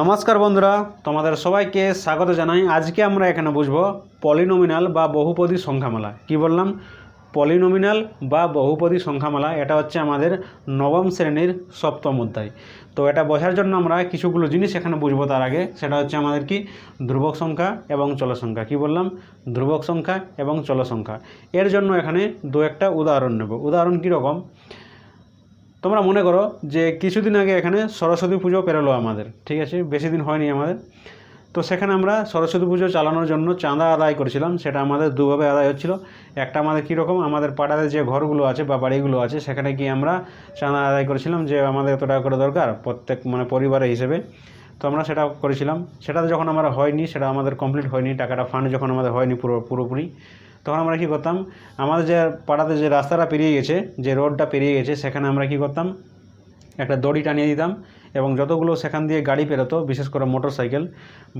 নমস্কার বন্ধুরা, তোমাদের সবাইকে স্বাগত জানাই। আজকে আমরা এখানে বুঝব পলিনোমিনাল বা বহুপদী সংখ্যামালা। কি বললাম? পলিনোমিনাল বা বহুপদী সংখ্যামালা, এটা হচ্ছে আমাদের নবম শ্রেণির সপ্তম অধ্যায়। তো এটা বোঝার জন্য আমরা কিছুগুলো জিনিস এখানে বুঝব তার আগে। সেটা হচ্ছে আমাদের কি? ধ্রুবক সংখ্যা এবং চল সংখ্যা। কি বললাম? ধ্রুবক সংখ্যা এবং চল সংখ্যা। এর জন্য এখানে দু একটা উদাহরণ নেব। উদাহরণ কীরকম? তোমরা মনে করো যে কিছুদিন আগে এখানে সরস্বতী পুজো পেরোলো আমাদের, ঠিক আছে? বেশি দিন হয়নি আমাদের। তো সেখানে আমরা সরস্বতী পুজো চালানোর জন্য চাঁদা আদায় করেছিলাম, সেটা আমাদের দুভাবে আদায় হচ্ছিল। একটা আমাদের কীরকম আমাদের পাড়াতে যে ঘরগুলো আছে বা বাড়িগুলো আছে, সেখানে গিয়ে আমরা চাঁদা আদায় করেছিলাম যে আমাদের এত টাকা করে দরকার, প্রত্যেক মানে পরিবারের হিসেবে। তো আমরা সেটা করেছিলাম। সেটা যখন আমরা হয়নি, সেটা আমাদের কমপ্লিট হয়নি, টাকাটা ফান্ড যখন আমাদের হয়নি পুরো, পুরোপুরি। তখন আমরা কী করতাম? আমাদের যে পাড়াতে যে রাস্তাটা পেরিয়ে গেছে, যে রোডটা পেরিয়ে গেছে, সেখানে আমরা কী করতাম? একটা দড়ি টানিয়ে দিতাম এবং যতগুলো সেখান দিয়ে গাড়ি পেরোতো, বিশেষ করে মোটর সাইকেল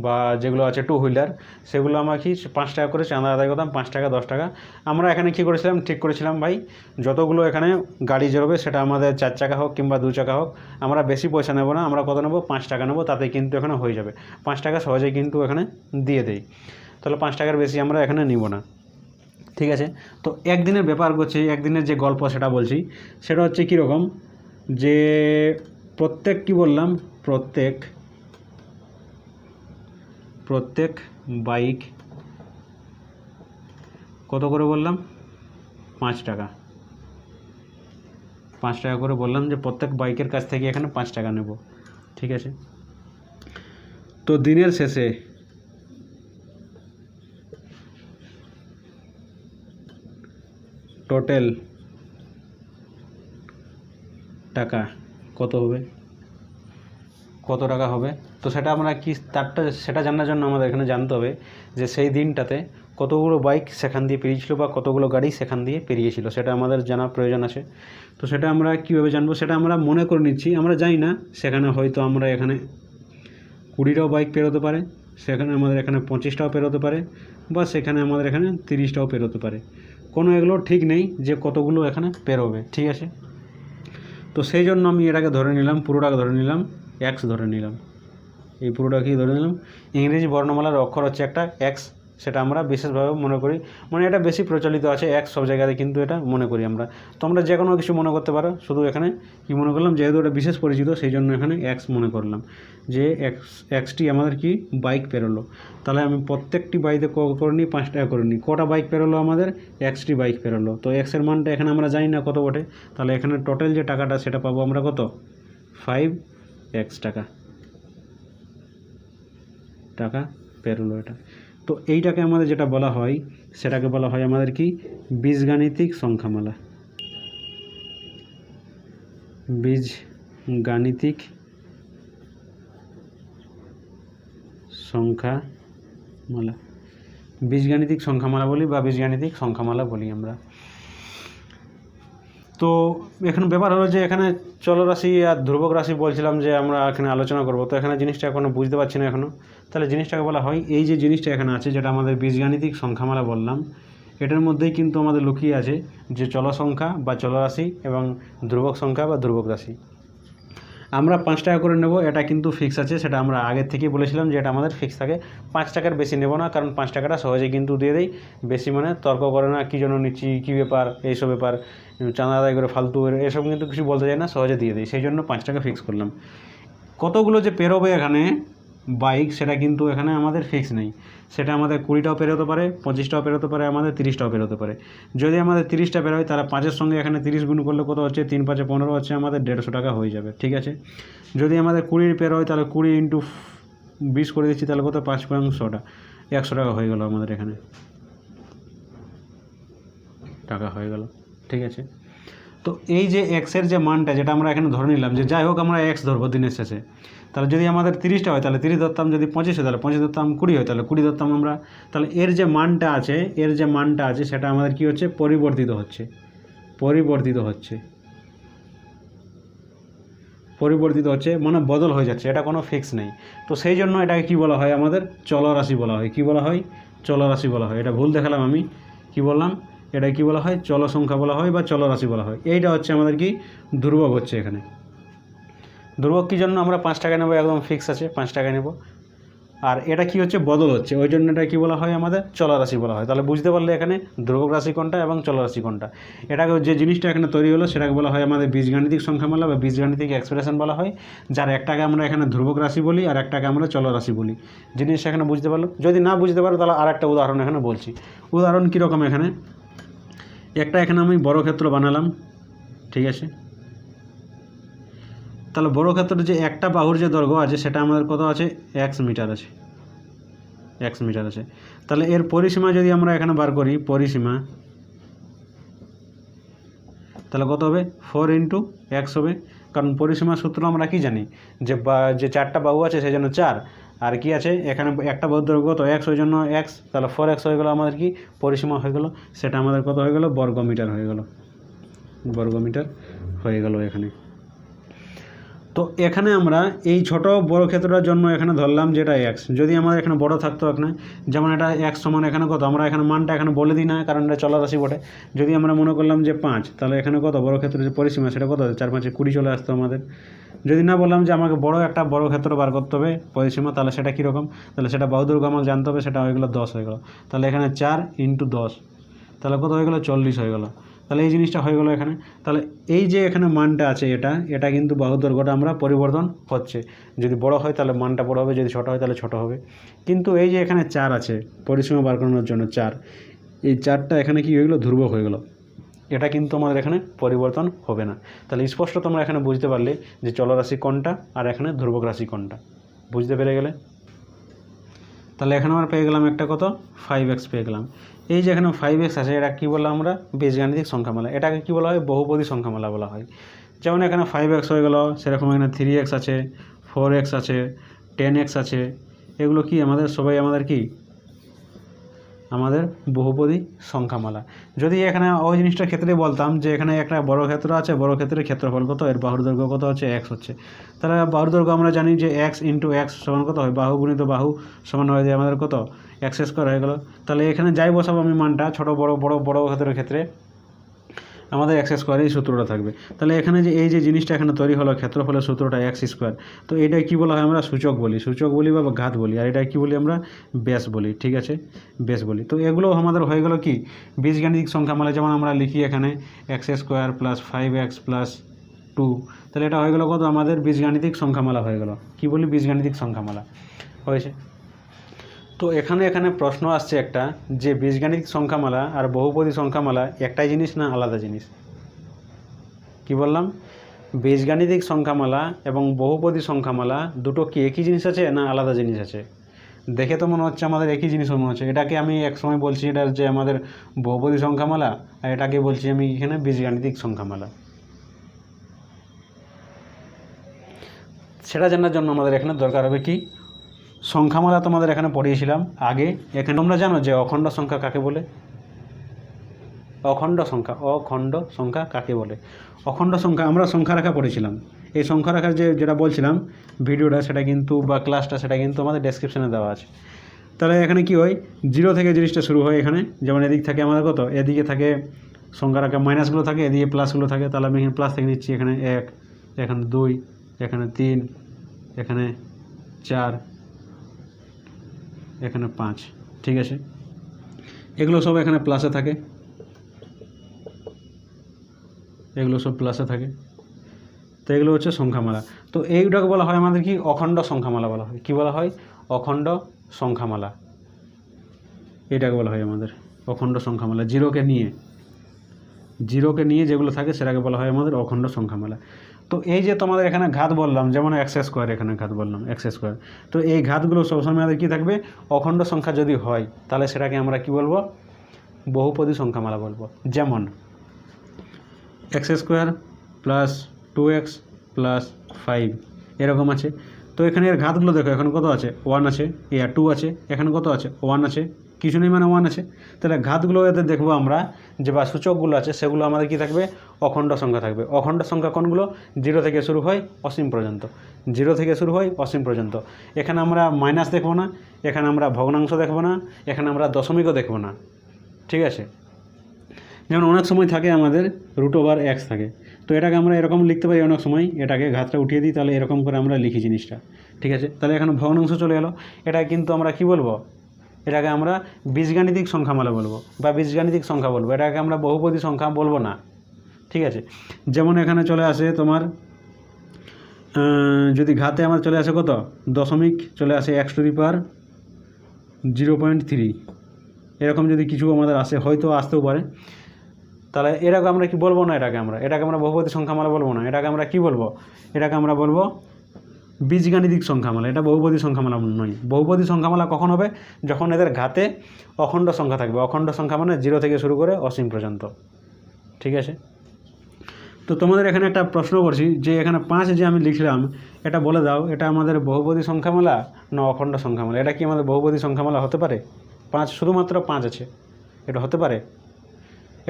বা যেগুলো আছে টু হুইলার সেগুলো আমরা কি পাঁচ টাকা করে চাঁদা আদায় করতাম, পাঁচ টাকা, দশ টাকা। আমরা এখানে কী করেছিলাম? ঠিক করেছিলাম, ভাই, যতগুলো এখানে গাড়ি জড়বে, সেটা আমাদের চার চাকা হোক কিংবা দু চাকা হোক, আমরা বেশি পয়সা নেব না, আমরা কত নেব? পাঁচ টাকা নেব, তাতে কিন্তু এখানে হয়ে যাবে। পাঁচ টাকা সহজেই কিন্তু এখানে দিয়ে দেই। তাহলে পাঁচ টাকার বেশি আমরা এখানে নিব না। ঠিক আছে? তো একদিনের ব্যাপার করছি একদিনের যে গল্প সেটা বলছি। সেটা হচ্ছে কীরকম যে প্রত্যেক কি বললাম? প্রত্যেক প্রত্যেক বাইক কত করে বললাম? পাঁচ টাকা। পাঁচ টাকা করে বললাম যে প্রত্যেক বাইকের কাছ থেকে এখানে পাঁচ টাকা নেব। ঠিক আছে? তো দিনের শেষে টোটাল টাকা কত হবে? কত টাকা হবে? তো সেটা আমরা কি, তারটা সেটা জানার জন্য আমাদের এখানে জানতে হবে যে সেই দিনটাতে কতগুলো বাইক সেখান দিয়ে পেরিয়েছিল বা কতগুলো গাড়ি সেখান দিয়ে পেরিয়েছিল, সেটা আমাদের জানার প্রয়োজন আছে। তো সেটা আমরা কীভাবে জানব? সেটা আমরা মনে করে নিচ্ছি, আমরা জানি না, সেখানে হয়তো আমরা এখানে কুড়িটাও বাইক পেরোতে পারে, সেখানে আমাদের এখানে পঁচিশটাও পেরোতে পারে বা সেখানে আমাদের এখানে তিরিশটাও পেরোতে পারে। কোনো এগুলো ঠিক নেই যে কতগুলো এখানে পেরোবে, ঠিক আছে? তো সেই জন্য আমি এটাকে ধরে নিলাম, পুরোটাকে ধরে নিলাম এক্স ধরে নিলাম। এই পুরোটাকেই ধরে নিলাম। ইংরেজি বর্ণমালার অক্ষর হচ্ছে একটা এক্স সেটা আমরা বিশেষভাবে মনে করি। মানে এটা বেশি প্রচলিত আছে এক্স সব জায়গাতে কিন্তু এটা মনে করি আমরা। তোমরা যে কোনো কিছু মনে করতে পারো, শুধু এখানে কি মনে করলাম, যেহেতু এটা বিশেষ পরিচিত সেই জন্য এখানে এক্স মনে করলাম। যে এক্স এক্সটি আমাদের কি? বাইক পেরোলো। তাহলে আমি প্রত্যেকটি বাইকে ক- করে নিই পাঁচ টাকা করে নিই। কটা বাইক পেরোলো আমাদের? এক্সটি বাইক পেরোলো। তো এক্সের মানটা এখানে আমরা জানি না কত বটে। তাহলে এখানে টোটাল যে টাকাটা, সেটা পাবো আমরা কত? ফাইভ এক্স টাকা। টাকা পেরোলো এটা। তো এইটাকে আমাদের যেটা বলা হয়, সেটাকে বলা হয় আমাদের কি? বীজগাণিতিক সংখ্যামালা। বীজ গাণিতিক সংখ্যামালা। বীজগাণিতিক সংখ্যামালা বলি বা বীজগাণিতিক সংখ্যামালা বলি আমরা। তো এখন ব্যাপার হলো যে এখানে চলরাশি আর ধ্রুবক রাশি বলছিলাম যে আমরা এখানে আলোচনা করব, তো এখানে জিনিসটা এখনও বুঝতে পারছি না এখনও তাহলে জিনিসটাকে বলা হয়, এই যে জিনিসটা এখানে আছে যেটা আমাদের বীজগাণিতিক সংখ্যামালা বললাম, এটার মধ্যেই কিন্তু আমাদের লুকিয়ে আছে যে চল সংখ্যা বা চলরাশি এবং ধ্রুবক সংখ্যা বা ধ্রুবক রাশি। আমরা পাঁচ টাকা করে নেব, এটা কিন্তু ফিক্স আছে, সেটা আমরা আগের থেকেই বলেছিলাম যে এটা আমাদের ফিক্স থাকে। পাঁচ টাকার বেশি নেব না, কারণ পাঁচ টাকাটা সহজে কিন্তু দিয়ে দেয় বেশি মানে তর্ক করে না, কী জন্য নিচ্ছি, কী ব্যাপার, এইসব ব্যাপার, চাঁদা আদায় করে ফালতু এসব কিন্তু কিছু বলতে চায় না, সহজে দিয়ে দেয় সেই জন্য পাঁচ টাকা ফিক্স করলাম। কতগুলো যে পেরোবে এখানে বাইক সেটা কিন্তু এখানে আমাদের ফিক্স নেই। সেটা আমাদের কুড়িটাও পেরোতে পারে পঁচিশটাও পেরোতে পারে, আমাদের তিরিশটাও পেরোতে পারে। যদি আমাদের তিরিশটা বেরোয় তাহলে পাঁচের সঙ্গে এখানে তিরিশ গুণ করলে কত হচ্ছে? তিন পাঁচে পনেরো হচ্ছে, আমাদের দেড়শো টাকা হয়ে যাবে, ঠিক আছে? যদি আমাদের কুড়ি পেরোয় তাহলে কুড়ি ইন্টু বিশ করে দিচ্ছি, তাহলে কত? পাঁচ পাঁচশোটা একশো টাকা হয়ে গেল আমাদের এখানে। টাকা হয়ে গেল, ঠিক আছে? তো এই যে এক্সের যে মানটা, যেটা আমরা এখানে ধরে নিলাম যে যাই হোক আমরা এক্স ধরবো দিনের শেষে। তাহলে যদি আমাদের তিরিশটা হয়, তাহলে তিরিশ ধরতাম যদি পঁচিশ হয়, তাহলে পঁচিশ ধরতাম কুড়ি হয়, তাহলে কুড়ি ধরতাম আমরা, তাহলে এর যে মানটা আছে, এর যে মানটা আছে, সেটা আমাদের কি হচ্ছে? পরিবর্তিত হচ্ছে। পরিবর্তিত হচ্ছে। পরিবর্তিত হচ্ছে মানে বদল হয়ে যাচ্ছে। এটা কোনো ফিক্স নেই। তো সেই জন্য এটাকে কি বলা হয় আমাদের? চলরাশি বলা হয়। কি বলা হয়? চলরাশি বলা হয়। এটা ভুল দেখালাম আমি। কি বললাম? এটা কি বলা হয়? চল সংখ্যা বলা হয় বা চলরাশি বলা হয়। এইটা হচ্ছে আমাদের কি? ধ্রুবক হচ্ছে এখানে। ধ্রুবক কী জন্য? আমরা পাঁচ টাকা নেব, একদম ফিক্স আছে, পাঁচ টাকা নেব। আর এটা কি হচ্ছে? বদল হচ্ছে। ওই জন্য এটা কী বলা হয় আমাদের? চলরাশি বলা হয়। তাহলে বুঝতে পারলে এখানে ধ্রুবক রাশি কোনটা এবং চলরাশি কোনটা। এটাকে যে জিনিসটা এখানে তৈরি হলো, সেটাকে বলা হয় আমাদের বীজগাণিতিক সংখ্যামালা বা বীজগাণিতিক এক্সপ্রেশন বলা হয়। যার একটাকে আমরা এখানে ধ্রুবক রাশি বলি আর একটাকে আমরা চলরাশি বলি। জিনিস এখানে বুঝতে পারল? যদি না বুঝতে পারো, তাহলে আর একটা উদাহরণ এখানে বলছি। উদাহরণ কীরকম এখানে? একটা এখানে আমি বড় ক্ষেত্র বানালাম, ঠিক আছে? তাহলে বড় ক্ষেত্রে যে একটা বাহুর যে দৈর্ঘ্য আছে, সেটা আমাদের কত আছে? এক্স মিটার আছে। এক্স মিটার আছে। তাহলে এর পরিসীমা যদি আমরা এখানে বার করি, পরিসীমা, তাহলে কত হবে? ফোর ইন্টু এক্স হবে। কারণ পরিসীমা সূত্র আমরা কি জানি? যে যে চারটা বাহু আছে, সেই জন্য চার। আর কি আছে? এখানে একটা বাহুর দৈর্ঘ্য কত এক্স ওই জন্য এক্স তাহলে ফোর এক্স হয়ে গেলো আমাদের কি? পরিসীমা হয়ে গেলো। সেটা আমাদের কত হয়ে গেলো? বর্গ মিটার হয়ে গেলো। বর্গ মিটার হয়ে গেল এখানে। তো এখানে আমরা এই ছোট বড় ক্ষেত্রটার জন্য এখানে ধরলাম যেটা এক্স যদি আমাদের এখানে বড় থাকতো এখানে, যেমন এটা এক্স সমান এখানে কত? আমরা এখানে মানটা এখানে বলে দিই না, কারণ এটা চলরাশি বটে। যদি আমরা মনে করলাম যে পাঁচ, তাহলে এখানে কত? বড় ক্ষেত্রের যে পরিসীমা, সেটা কত চার পাঁচে কুড়ি চলে আসতো আমাদের। যদি না বললাম যে আমাকে বড় একটা বড় ক্ষেত্র বার করতে হবে, পরিসীমা, তাহলে সেটা কীরকম? তাহলে সেটা বাহুদুর্গ আমাকে জানতে হবে, সেটা হয়ে গেলো দশ হয়ে গেলো। তাহলে এখানে চার ইন্টু দশ, তাহলে কত হয়ে গেলো? চল্লিশ হয়ে গেলো। তাহলে এই জিনিসটা হয়ে গেলো এখানে। তাহলে এই যে এখানে মানটা আছে এটা এটা কিন্তু বাহু দৈর্ঘ্যটা আমরা পরিবর্তন হচ্ছে। যদি বড় হয় তাহলে মানটা বড় হবে, যদি ছোট হয় তাহলে ছোট হবে। কিন্তু এই যে এখানে চার আছে, পরিসীমা বার করানোর জন্য চার, এই চারটা এখানে কি হয়ে গেলো? ধ্রুবক হয়ে গেলো। এটা কিন্তু আমাদের এখানে পরিবর্তন হবে না। তাহলে স্পষ্ট তোমরা এখানে বুঝতে পারলে যে চলরাশি কোনটা আর এখানে ধ্রুবক রাশি কোনটা। বুঝতে পেরে গেলে? তাহলে এখানে আমরা পেয়ে গেলাম একটা কত? ফাইভ এক্স পেয়ে গেলাম। এই যে এখানে ফাইভ এক্স আছে, এটা কী বললাম আমরা? বীজগাণিতিক সংখ্যামালা। এটাকে কী বলা হয়? বহুপদী সংখ্যামালা বলা হয়। যেমন এখানে ফাইভ এক্স হয়ে গেল, সেরকম এখানে থ্রি এক্স আছে ফোর এক্স আছে টেন এক্স আছে। এগুলো কি আমাদের, সবাই আমাদের কি? আমাদের বহুপদী সংখ্যামালা। যদি এখানে ওই জিনিসটার ক্ষেত্রে বলতাম যে এখানে একটা বড় ক্ষেত্র আছে, বড় ক্ষেত্রের ক্ষেত্রফল কত? এর বাহুর দৈর্ঘ্য কত হচ্ছে? এক্স হচ্ছে। তাহলে বাহুর দৈর্ঘ্য আমরা জানি যে এক্স ইন্টু এক্স সমান কত হয়? বাহু গুণিত বাহু সমান হয় যে আমাদের কত? এক্স স্কোয়ার হয়ে গেলো। তাহলে এখানে যাই বসাবো আমি মানটা, ছোট, বড় বড় বড় ক্ষেত্রের ক্ষেত্রে। আমাদের এক্স স্কোয়ার এই সূত্রটা থাকবে। তাহলে এখানে যে এই যে জিনিসটা এখানে তৈরি হলো ক্ষেত্রফলের সূত্রটা এক্স স্কোয়ার তো এটা কী বলা হয় আমরা সূচক বলি। সূচক বলি বা ঘাত বলি, আর এটা কী বলি আমরা? ব্যাস বলি, ঠিক আছে? ব্যাস বলি। তো এগুলো আমাদের হয়ে গেল কি? বীজগাণিতিক সংখ্যামালা যেমন আমরা লিখি এখানে X square plus five X plus two তাহলে এটা হয়ে গেলো কত? আমাদের বীজগাণিতিক সংখ্যামালা হয়ে গেল। কী বলি? বীজগাণিতিক সংখ্যামালা। হয়েছে। তো এখানে এখানে প্রশ্ন আসছে একটা, যে বীজগাণিতিক সংখ্যামালা আর বহুপদী সংখ্যামালা একটাই জিনিস না আলাদা জিনিস? কি বললাম? বীজগাণিতিক সংখ্যামালা এবং বহুপদী সংখ্যামালা দুটো কি একই জিনিস আছে না আলাদা জিনিস আছে? দেখে তো মনে হচ্ছে আমাদের একই জিনিস মনে হচ্ছে। এটাকে আমি এক সময় বলছি এটা যে আমাদের বহুপদী সংখ্যামালা, আর এটাকে বলছি আমি এখানে বীজগাণিতিক সংখ্যামালা। সেটা জানার জন্য আমাদের এখানে দরকার হবে কি? সংখ্যামালা তোমাদের এখানে পড়িয়েছিলাম আগে। এখানে তোমরা জানো যে অখণ্ড সংখ্যা কাকে বলে? অখণ্ড সংখ্যা অখণ্ড সংখ্যা কাকে বলে? অখণ্ড সংখ্যা, আমরা সংখ্যা রেখা পড়েছিলাম। এই সংখ্যা রেখার যে, যেটা বলছিলাম ভিডিওটা, সেটা কিন্তু বা ক্লাসটা, সেটা কিন্তু আমাদের ডেসক্রিপশানে দেওয়া আছে। তাহলে এখানে কি হয়? জিরো থেকে জিনিসটা শুরু হয় এখানে। যেমন এদিক থাকে আমাদের কত? এদিকে থাকে সংখ্যা রাখা মাইনাসগুলো থাকে, এদিকে প্লাসগুলো থাকে। তাহলে আমি এখানে প্লাস থেকে নিচ্ছি, এখানে এক, এখানে দুই, এখানে তিন, এখানে চার এখানে পাঁচ, ঠিক আছে? এগুলো সব এখানে প্লাসে থাকে। এগুলো সব প্লাসে থাকে। তো এগুলো হচ্ছে সংখ্যামালা। তো এইটাকে বলা হয় আমাদের কি? অখণ্ড সংখ্যামালা বলা হয়। কী বলা হয়? অখণ্ড সংখ্যামালা। এটাকে বলা হয় আমাদের অখণ্ড সংখ্যামালা। জিরোকে নিয়ে। জিরোকে নিয়ে যেগুলো থাকে সেটাকে বলা হয় আমাদের অখণ্ড সংখ্যামালা। তো এই যে তোমাদের এখানে ঘাত বললাম, যেমন এক্স স্কোয়ার এখানে ঘাত বললাম, এক্স স্কোয়ার। তো এই ঘাতগুলো সবসময় আমাদের কী থাকবে? অখণ্ড সংখ্যা যদি হয়, তাহলে সেটাকে আমরা কি বলব? বহুপদী সংখ্যামালা বলব। যেমন X square plus two X plus five, এরকম আছে। তো এখানে এর ঘাতগুলো দেখো, এখন কত আছে? ওয়ান আছে ইয়া টু আছে, এখানে কত আছে? ওয়ান আছে কিছু নেই মানে ওয়ান আছে। তাহলে ঘাতগুলো এতে দেখব আমরা, যে বা সূচকগুলো আছে, সেগুলো আমাদের কি থাকবে? অখণ্ড সংখ্যা থাকবে। অখণ্ড সংখ্যা কোনগুলো? জিরো থেকে শুরু হয় অসীম পর্যন্ত। জিরো থেকে শুরু হয় অসীম পর্যন্ত। এখানে আমরা মাইনাস দেখব না, এখানে আমরা ভগ্নাংশ দেখব না, এখানে আমরা দশমিকও দেখব না। ঠিক আছে? যেমন অনেক সময় থাকে আমাদের রুট ওভার এক্স থাকে। তো এটাকে আমরা এরকম লিখতে পারি অনেক সময়, এটাকে ঘাতটা উঠিয়ে দিই, তাহলে এরকম করে আমরা লিখি জিনিসটা। ঠিক আছে? তাহলে এখানে ভগ্নাংশ চলে এলো। এটা কিন্তু আমরা কি বলব? এটাকে আমরা বীজগাণিতিক সংখ্যা সংখ্যামালা বলব বা বীজগাণিতিক সংখ্যা বলব। এটাকে আমরা বহুপদী সংখ্যা বলব না। ঠিক আছে? যেমন এখানে চলে আসে তোমার যদি ঘাতে আমার চলে আসে কত? দশমিক চলে আসে X to power zero point three এরকম যদি কিছু আমাদের আসে, হয়তো আসতেও পারে। তাহলে এটাকে আমরা কি বলব না এটাকে আমরা? এটাকে আমরা বহুপতি সংখ্যা সংখ্যামালা বলব না। এটাকে আমরা কি বলব? এটাকে আমরা বলব বীজগাণিতিক সংখ্যামালা, এটা বহুপদী সংখ্যামালা নয়। বহুপদী সংখ্যামালা কখন হবে? যখন এদের ঘাতে অখণ্ড সংখ্যা থাকবে। অখণ্ড সংখ্যা মানে জিরো থেকে শুরু করে অসীম পর্যন্ত। ঠিক আছে? তো তোমাদের এখানে একটা প্রশ্ন করছি, যে এখানে পাঁচ যে আমি লিখলাম, এটা বলে দাও, এটা আমাদের বহুপদী সংখ্যামালা না অখণ্ড সংখ্যামালা? এটা কি আমাদের বহুপদী সংখ্যামালা হতে পারে? পাঁচ, শুধুমাত্র পাঁচ আছে। এটা হতে পারে?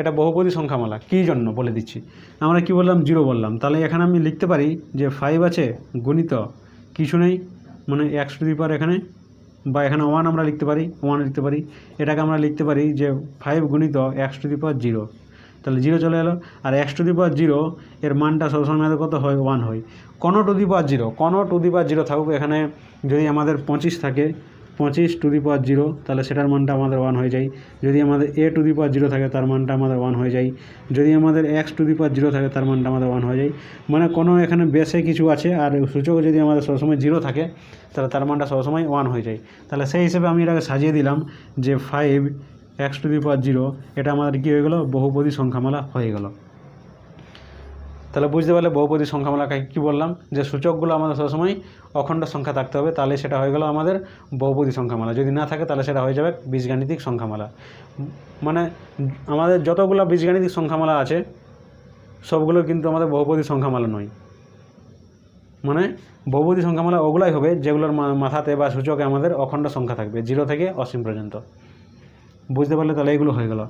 এটা বহুপদী সংখ্যামালা, কী জন্য বলে দিচ্ছি। আমরা কি বললাম? জিরো বললাম। তাহলে এখানে আমি লিখতে পারি যে ফাইভ আছে, গণিত কিছু নেই মানে এক্স টু দি পাওয়ার এখানে, বা এখানে ওয়ান আমরা লিখতে পারি ওয়ান লিখতে পারি। এটাকে আমরা লিখতে পারি যে ফাইভ গুণিত X to the power zero তাহলে জিরো চলে এলো। আর X to the power zero এর মানটা সবসময় কত হয়? ওয়ান হয়। কোনো টু দি পাওয়ার জিরো কোনো টু দি পাওয়ার জিরো থাকুক, এখানে যদি আমাদের পঁচিশ থাকে পঁচিশ টু দি পাওয়ার জিরো, তাহলে সেটার মানটা আমাদের ওয়ান হয়ে যায়। যদি আমাদের এ টু দি পাওয়ার জিরো থাকে, তার মানটা আমাদের ওয়ান হয়ে যায়। যদি আমাদের X to the power zero থাকে, তার মানটা আমাদের ওয়ান হয়ে যায়। মানে কোনো এখানে বেসে কিছু আছে, আর সূচক যদি আমাদের সবসময় জিরো থাকে, তাহলে তার মানটা সবসময় ওয়ান হয়ে যায়। তাহলে সেই হিসেবে আমি এটাকে সাজিয়ে দিলাম যে five X to the power zero, এটা আমাদের কী হয়ে গেলো? বহুপদী সংখ্যামালা হয়ে গেল। তাহলে বুঝতে পারলে বহুপদী সংখ্যামালাকে কী বললাম? যে সূচকগুলো আমাদের সবসময় অখণ্ড সংখ্যা থাকতে হবে, তাহলে সেটা হয়ে গেল আমাদের বহুপদী সংখ্যামালা। যদি না থাকে, তাহলে সেটা হয়ে যাবে বীজগাণিতিক সংখ্যামালা। মানে আমাদের যতগুলো বীজগাণিতিক সংখ্যামালা আছে, সবগুলো কিন্তু আমাদের বহুপদী সংখ্যামালা নয়। মানে বহুপদী সংখ্যামালা ওগুলাই হবে যেগুলোর মাথাতে বা সূচকে আমাদের অখণ্ড সংখ্যা থাকবে, জিরো থেকে অসীম পর্যন্ত। বুঝতে পারলে তাহলে এগুলো হয়ে গেল।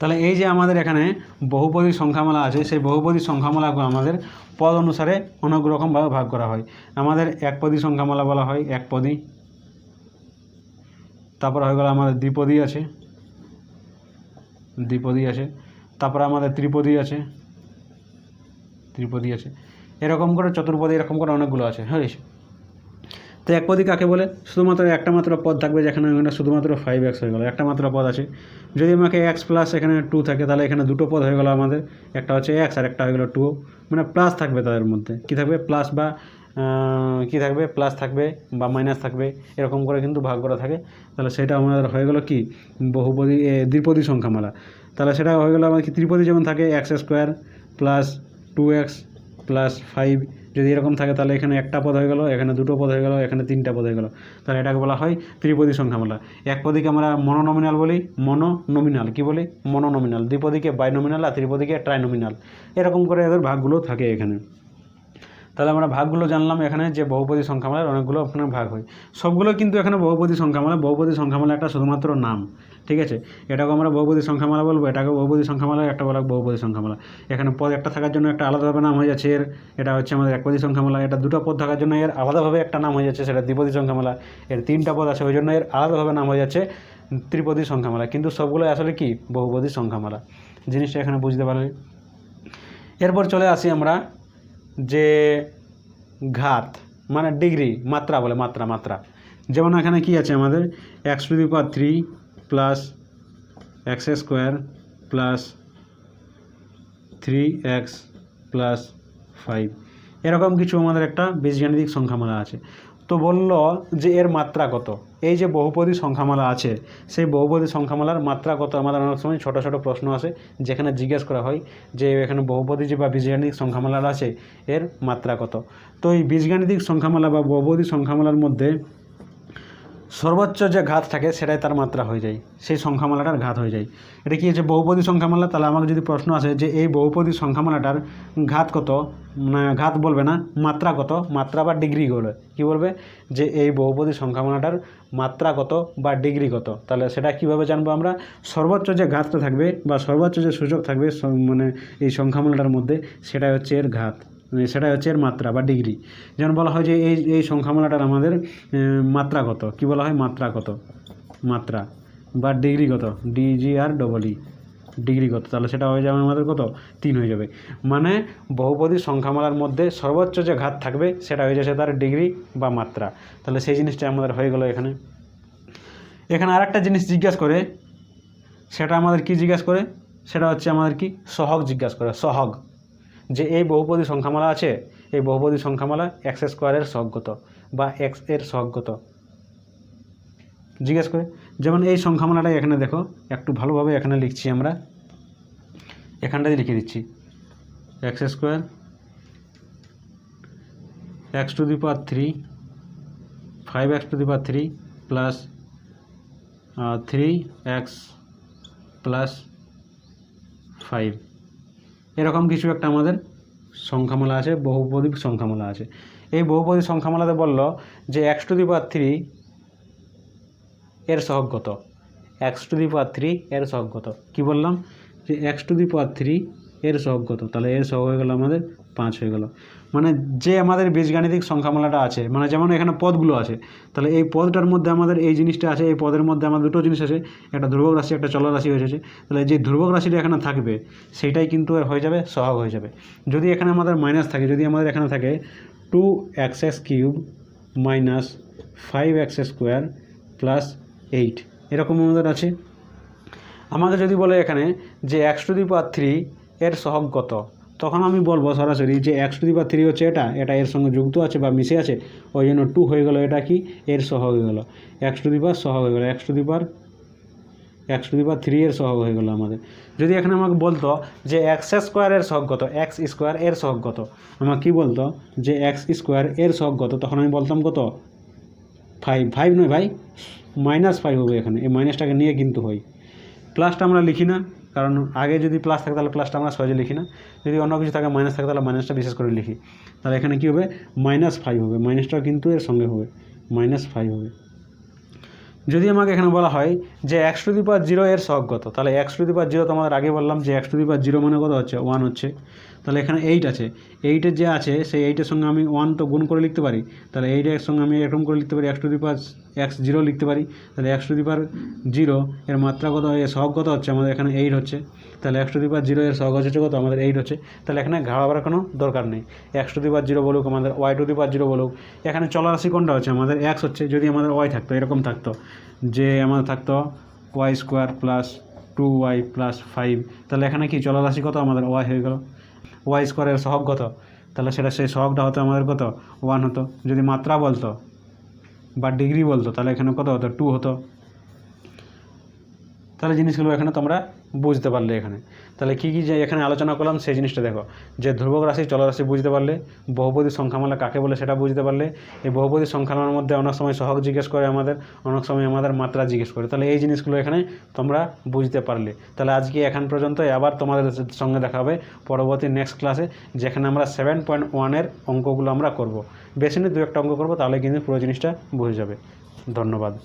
তাহলে এই যে আমাদের এখানে বহুপদী সংখ্যামালা আছে, সেই বহুপদী সংখ্যামালাগুলো আমাদের পদ অনুসারে অনেক রকমভাবে ভাগ করা হয়। আমাদের একপদী সংখ্যামালা বলা হয়, একপদী। তারপর হয়ে গেল আমাদের দ্বিপদী আছে। দ্বিপদী আছে। তারপরে আমাদের ত্রিপদী আছে। ত্রিপদী আছে। এরকম করে, চতুর্পদী, এরকম করে অনেকগুলো আছে হ্যাঁ তো একপদী কাকে বলে? শুধুমাত্র একটা মাত্র পদ থাকবে যেখানে শুধুমাত্র ফাইভ এক্স হয়ে গেলো। একটা মাত্র পদ আছে। যদি আমাকে এক্স প্লাস এখানে টু থাকে, তাহলে এখানে দুটো পদ হয়ে গেলো আমাদের। একটা হচ্ছে এক্স আর একটা হয়ে গেলো টু মানে প্লাস থাকবে তাদের মধ্যে। কী থাকবে? প্লাস বা কী থাকবে? প্লাস থাকবে বা মাইনাস থাকবে। এরকম করে কিন্তু ভাগ করা থাকে। তাহলে সেটা আমাদের হয়ে গেলো কি? বহুপদী দ্বিপদী সংখ্যামালা। তাহলে সেটা হয়ে গেলো আমার কি? ত্রিপদী যেমন থাকে X square plus two X plus five যদি এরকম থাকে তাহলে এখানে একটা পদ হয়ে গেল, এখানে দুটো পদ হয়ে গেল, এখানে তিনটা পদ হয়ে গেল। তাহলে এটাকে বলা হয় ত্রিপদী সংখ্যামালা এক পদীকে আমরা মনোনমিনাল বলি মনোনমিনাল কি বলি? মনোনমিনাল দ্বিপদীকে বাইনোমিনাল আর ত্রিপদীকে ট্রাইনোমিনাল এরকম করে এদের ভাগগুলো থাকে এখানে। তাহলে আমরা ভাগগুলো জানলাম এখানে যে বহুপদী সংখ্যামালার অনেকগুলো ওখানে ভাগ হয়। সবগুলো কিন্তু এখানে বহুপদী সংখ্যামালা বহুপদী সংখ্যামালা একটা শুধুমাত্র নাম। ঠিক আছে? এটাকে আমরা বহুপদী সংখ্যামালা বলব এটাকে বহুপদী সংখ্যামালা, একটা বলা বহুপদী সংখ্যামালা। এখানে পদ একটা থাকার জন্য একটা আলাদাভাবে নাম হয়ে যাচ্ছে এর, এটা হচ্ছে আমাদের একপদী সংখ্যামালা, এটা দুটো পদ থাকার জন্য এর আলাদাভাবে একটা নাম হয়ে যাচ্ছে, সেটা দ্বিপদী সংখ্যামালা। এর তিনটা পদ আছে, ওই জন্য এর আলাদাভাবে নাম হয়ে যাচ্ছে ত্রিপদী সংখ্যামালা। কিন্তু সবগুলো আসলে কি? বহুপদী সংখ্যামালা। জিনিসটা এখানে বুঝতে পারলে। এরপর চলে আসি আমরা যে ঘাত মানে ডিগ্রি, মাত্রা বলে, মাত্রা মাত্রা। যেমন এখানে কি আছে আমাদের? X to the power three plus X square plus three X plus five. এরকম কিছু আমাদের একটা বীজগাণিতিক সংখ্যামালা আছে। তো বলল যে এর মাত্রা কত? এই যে বহুপদী সংখ্যামালা আছে, সেই বহুপদী সংখ্যামালার মাত্রা কত? আমাদের অনেক সময় ছোটো ছোটো প্রশ্ন আসে, যেখানে জিজ্ঞেস করা হয় যে এখানে বহুপদী যে বা বীজগাণিতিক সংখ্যামালা আছে, এর মাত্রা কত? তো এই বীজগাণিতিক সংখ্যামালা বা বহুপদী সংখ্যামালার মধ্যে সর্বোচ্চ যে ঘাত থাকে সেটাই তার মাত্রা হয়ে যায়। সেই সংখ্যামালাটার ঘাত হয়ে যায়। এটা কি হচ্ছে বহুপদী সংখ্যামালা? তাহলে আমাকে যদি প্রশ্ন আসে যে এই বহুপদী সংখ্যামালাটার ঘাত কত? ঘাত বলবে না, মাত্রা কত? মাত্রা বা ডিগ্রি বলবে। কি বলবে? যে এই বহুপদী সংখ্যামালাটার মাত্রা কত বা ডিগ্রি কত? তাহলে সেটা কীভাবে জানব আমরা? সর্বোচ্চ যে ঘাতটা থাকবে বা সর্বোচ্চ যে সূচক থাকবে মানে এই সংখ্যামালাটার মধ্যে, সেটাই হচ্ছে এর ঘাত। সেটাই হচ্ছে এর মাত্রা বা ডিগ্রি। যেমন বলা হয় যে এই এই সংখ্যামালাটার আমাদের মাত্রা কত? কি বলা হয়? মাত্রা কত? মাত্রা বা ডিগ্রি কত? D G R double E. Degree কত? তাহলে সেটা হয়ে যাবে আমাদের কত? তিন হয়ে যাবে। মানে বহুপদী সংখ্যামালার মধ্যে সর্বোচ্চ যে ঘাত থাকবে, সেটা হয়ে যাচ্ছে তার ডিগ্রি বা মাত্রা। তাহলে সেই জিনিসটা আমাদের হয়ে গেল এখানে। এখানে আরেকটা জিনিস জিজ্ঞাসা করে, সেটা আমাদের কি জিজ্ঞাসা করে? সেটা হচ্ছে আমাদের কি? সহগ জিজ্ঞাসা করে। সহগ। যে এই বহুপদী সংখ্যামালা আছে, এই বহুপদী সংখ্যামালা এক্স স্কোয়ারের সহগ কত বা এক্সের সহগ কত জিজ্ঞেস করে, যেমন এই সংখ্যামালাটা এখানে দেখো, একটু ভালোভাবে এখানে লিখছি আমরা। এখানটাতে লিখে দিচ্ছি। X square X to the power three five X to the power three plus three X plus five এরকম কিছু একটা আমাদের সংখ্যামালা আছে, বহুপদী সংখ্যামালা আছে। এই বহুপদী সংখ্যামালাতে বলল যে X to the power three এর সহগত X to the power three এর সহগত কী বললাম? যে X to the power three এর সহগত তাহলে এর সহগ হয়ে গেল আমাদের পাঁচ হয়ে গেল। মানে যে আমাদের বীজগাণিতিক সংখ্যামালাটা আছে মানে যেমন এখানে পদগুলো আছে, তাহলে এই পদটার মধ্যে আমাদের এই জিনিসটা আছে, এই পদের মধ্যে আমাদের দুটো জিনিস আছে, একটা ধ্রুবক রাশি, একটা চল রাশি হয়েছে তাহলে যে ধ্রুবক রাশিটা এখানে থাকবে সেটাই কিন্তু হয়ে যাবে, সহগ হয়ে যাবে। যদি এখানে আমাদের মাইনাস থাকে, যদি আমাদের এখানে থাকে two X X cube minus five X square plus eight এরকম আমাদের আছে। আমাকে যদি বলে এখানে যে X to the power three এর সহগ কত তখন আমি বলব সরাসরি যে X to the power three হচ্ছে এটা এটা এর সঙ্গে যুক্ত আছে বা মিশে আছে, ওই জন্য টু হয়ে গেলো এটা কি? এর সহগ হয়ে গেলো। এক্স টু দি পাওয়ার সহগ হয়ে গেলো X to the power X to the power three এর সহগ হয়ে গেলো আমাদের। যদি এখানে আমাকে বলতো যে এক্স স্কোয়ারের সহগ কত এক্স স্কোয়ার এর সহগ কত, আমাকে কী বলতো? যে এক্স স্কোয়ার এর সহগ কত, তখন আমি বলতাম কত? ফাইভ ফাইভ নয় ভাই মাইনাস ফাইভ হবে এখানে, এই মাইনাসটাকে নিয়ে কিন্তু হয়। প্লাসটা আমরা লিখি না। কারণ আগে যদি প্লাস থাকে তাহলে প্লাসটা আমরা সহজে লিখি না। যদি অন্য কিছু থাকে মাইনাস থাকে তাহলে মাইনাসটা বিশেষ করে লিখি। তাহলে এখানে কী হবে? মাইনাস ফাইভ হবে। মাইনাসটাও কিন্তু এর সঙ্গে হবে। মাইনাস ফাইভ হবে। যদি আমাকে এখানে বলা হয় যে X to the power zero এর সহগ কত? তাহলে X to the power zero তো আমাদের আগে বললাম যে X to the power zero মানে কত হচ্ছে? ওয়ান হচ্ছে। তাহলে এখানে এইট আছে। এইটের যে আছে, সেই এইটের সঙ্গে আমি ওয়ান তো গুণ করে লিখতে পারি। তাহলে এইটের সঙ্গে আমি এরকম করে লিখতে পারি X to the power X zero লিখতে পারি, তাহলে X to the power zero এর মাত্রা কত এর সহগ কত হচ্ছে? আমাদের এখানে এইট হচ্ছে। তাহলে X to the power zero এর সহগ হচ্ছে কত? আমাদের এইট হচ্ছে। তাহলে এখানে ঘাড়াবার কোনো দরকার নেই। X to the power zero বলুক, আমাদের Y to the power zero বলুক, এখানে চলরাশি কোনটা হচ্ছে? আমাদের এক্স হচ্ছে, যদি আমাদের ওয়াই থাকতো, এরকম থাকতো। যে আমাদের থাকতো Y square plus two Y plus five তাহলে এখানে কি? চলরাশি কত? আমাদের ওয়াই হয়ে গেল। ওয়াই স্কোয়ারের সহগ কত? তাহলে সেটা সেই সহগটা হতো আমাদের কত? ওয়ান হতো। যদি মাত্রা বলতো বা ডিগ্রি বলতো তাহলে এখানে কত হতো? টু হতো। তাহলে জিনিসগুলো এখানে তোমরা বুঝতে পারলে এখানে। তাহলে কী কী যে এখানে আলোচনা করলাম, সেই জিনিসটা দেখো। যে ধ্রুবক রাশি, চলরাশি বুঝতে পারলে, বহুপদী সংখ্যামালা কাকে বলে সেটা বুঝতে পারলে, এই বহুপদী সংখ্যামালার মধ্যে অনেক সময় সহগ জিজ্ঞেস করে আমাদের, অনেক সময় আমাদের মাত্রা জিজ্ঞেস করে। তাহলে এই জিনিসগুলো এখানে তোমরা বুঝতে পারলে। তাহলে আজকে এখান পর্যন্ত আবার তোমাদের সঙ্গে দেখা হবে পরবর্তী নেক্সট ক্লাসে যেখানে আমরা সেভেন পয়েন্ট ওয়ানের অঙ্কগুলো আমরা করব। বেশি নয় দু একটা অঙ্ক করব, তাহলে কিন্তু পুরো জিনিসটা বুঝে যাবে। ধন্যবাদ।